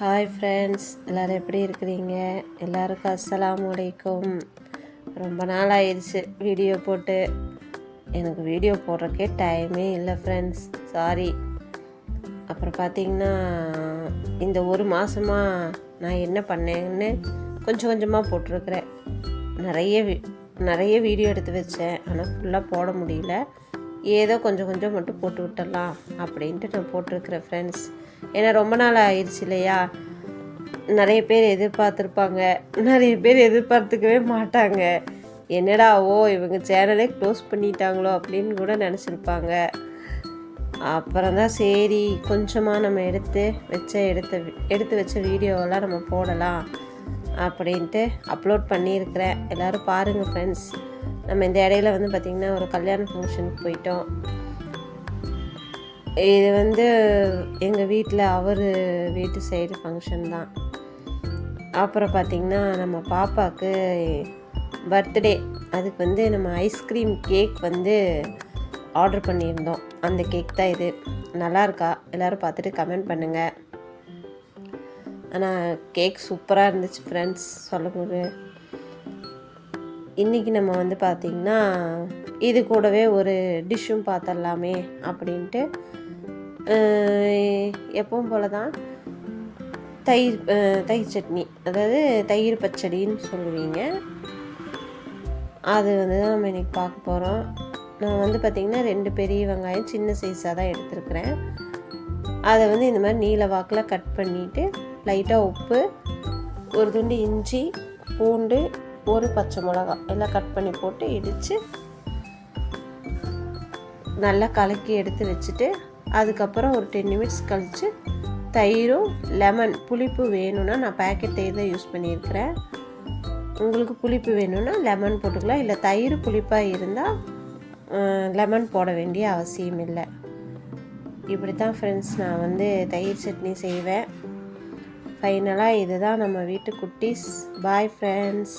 Hi friends எல்லோரும் எப்படி இருக்கிறீங்க? எல்லாருக்கும் அஸ்ஸலாமு வலைக்கும் ரொம்ப நாள் ஆயிடுச்சு வீடியோ போட்டு. எனக்கு வீடியோ போடுறக்கே டைமே இல்லை ஃப்ரெண்ட்ஸ் சாரி அப்புறம் பார்த்தீங்கன்னா இந்த ஒரு மாதமாக நான் என்ன பண்ணேன்னு கொஞ்சம் கொஞ்சமாக போட்டிருக்கிறேன். நிறைய வி- நிறைய வீடியோ எடுத்து வச்சேன். ஆனால் ஃபுல்லாக போட முடியல. ஏதோ கொஞ்சம் கொஞ்சம் மட்டும் போட்டு விட்டுடலாம் அப்படின்ட்டு நான் போட்டிருக்கிறேன் ஃப்ரெண்ட்ஸ் ஏன்னா ரொம்ப நாள் ஆயிடுச்சு இல்லையா? நிறைய பேர் எதிர்பார்த்துருப்பாங்க. நிறைய பேர் எதிர்பார்த்துக்கவே மாட்டாங்க. என்னடா ஓ இவங்க சேனலே க்ளோஸ் பண்ணிட்டாங்களோ அப்படின்னு கூட நினச்சிருப்பாங்க. அப்புறம் தான் சரி கொஞ்சமாக நம்ம எடுத்து வச்ச எடுத்த எடுத்து வச்ச வீடியோவெல்லாம் நம்ம போடலாம் அப்படின்ட்டு அப்லோட் பண்ணியிருக்கிறேன். எல்லோரும் பாருங்கள் ஃப்ரெண்ட்ஸ் நம்ம இந்த இடையில வந்து பார்த்திங்கன்னா ஒரு கல்யாண ஃபங்க்ஷனுக்கு போயிட்டோம். இது வந்து எங்கள் வீட்டில் அவர் வீட்டு சைடு ஃபங்க்ஷன் தான். அப்புறம் பார்த்திங்கன்னா நம்ம பாப்பாவுக்கு பர்த்டே அதுக்கு வந்து நம்ம ஐஸ்கிரீம் கேக் வந்து ஆர்டர் பண்ணியிருந்தோம். அந்த கேக் தான் இது. நல்லா இருக்கா? எல்லோரும் பார்த்துட்டு கமெண்ட் பண்ணுங்கள் ஆனால் கேக் சூப்பராக இருந்துச்சு ஃப்ரெண்ட்ஸ் சொல்லும்போது. இன்றைக்கி நம்ம வந்து பார்த்திங்கன்னா இது கூடவே ஒரு டிஷ்ஷும் பார்த்துடலாமே அப்படின்ட்டு எப்பவும் போல தான் தயிர் தயிர் சட்னி. அதாவது தயிர் பச்சடின்னு சொல்லுவீங்க. அது வந்து தான் நம்ம இன்றைக்கி பார்க்க போகிறோம் நான் வந்து பார்த்திங்கன்னா ரெண்டு பெரிய வெங்காயம் சின்ன சைஸாக தான் எடுத்துருக்குறேன். அதை வந்து இந்த மாதிரி நீல வாக்கில் கட் பண்ணிவிட்டு லைட்டாக உப்பு ஒரு துண்டு இஞ்சி பூண்டு ஒரு பச்சை மிளகா எல்லாம் கட் பண்ணி போட்டு இடித்து நல்லா கலக்கி எடுத்து வச்சுட்டு அதுக்கப்புறம் ஒரு டென் நிமிட்ஸ் கழித்து தயிரும் லெமன் புளிப்பு வேணும்னா நான் பேக்கெட் தயிர் தான் யூஸ் பண்ணியிருக்கிறேன். உங்களுக்கு புளிப்பு வேணும்னா லெமன் போட்டுக்கலாம். இல்லை தயிர் புளிப்பாக இருந்தால் லெமன் போட வேண்டிய அவசியம் இல்லை. இப்படி தான் ஃப்ரெண்ட்ஸ் நான் வந்து தயிர் சட்னி செய்வேன். ஃபைனலாக இதுதான் நம்ம வீட்டு குட்டீஸ். Bye friends